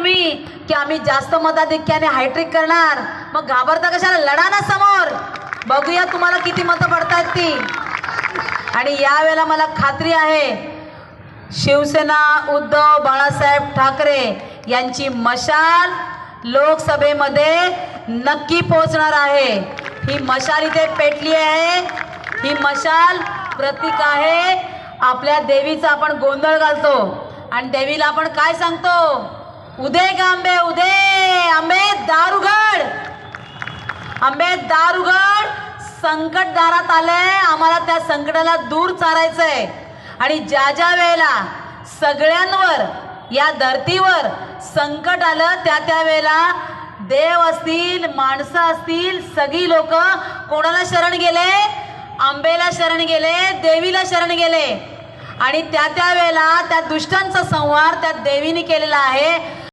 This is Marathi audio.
तुम्ही की आम्ही जास्त मताधिक्याने हायट्रिक करणार? मग घाबरता कशाला? लढा ना समोर. बघूया तुम्हाला किती मतं पडतायत ती. आणि यावेळेला मला खात्री आहे शिवसेना उद्धव बाळासाहेब ठाकरे यांची मशाल लोकसभेमध्ये नक्की पोहोचणार आहे. ही मशाल इथे पेटली आहे. ही मशाल प्रतीक आहे. आपल्या देवीचा आपण गोंधळ घालतो. आणि देवीला आपण काय सांगतो? उदे गांबे उदे आंबे दारुगड! आंबे दारुगड संकट दारात आलंय. आम्हाला त्या संकटाला दूर चारायचंय आणि ज्या ज्या वेळेला सगळ्यांवर या धर्तीवर संकट आलं त्या त्या वेळेला देव असतील माणसं असतील सगळी लोक कोणाला शरण गेले? आंबेला शरण गेले देवीला शरण गेले. आणि त्या त्या वेळेला त्या दुष्टांचा संहार त्या देवीने केलेला आहे.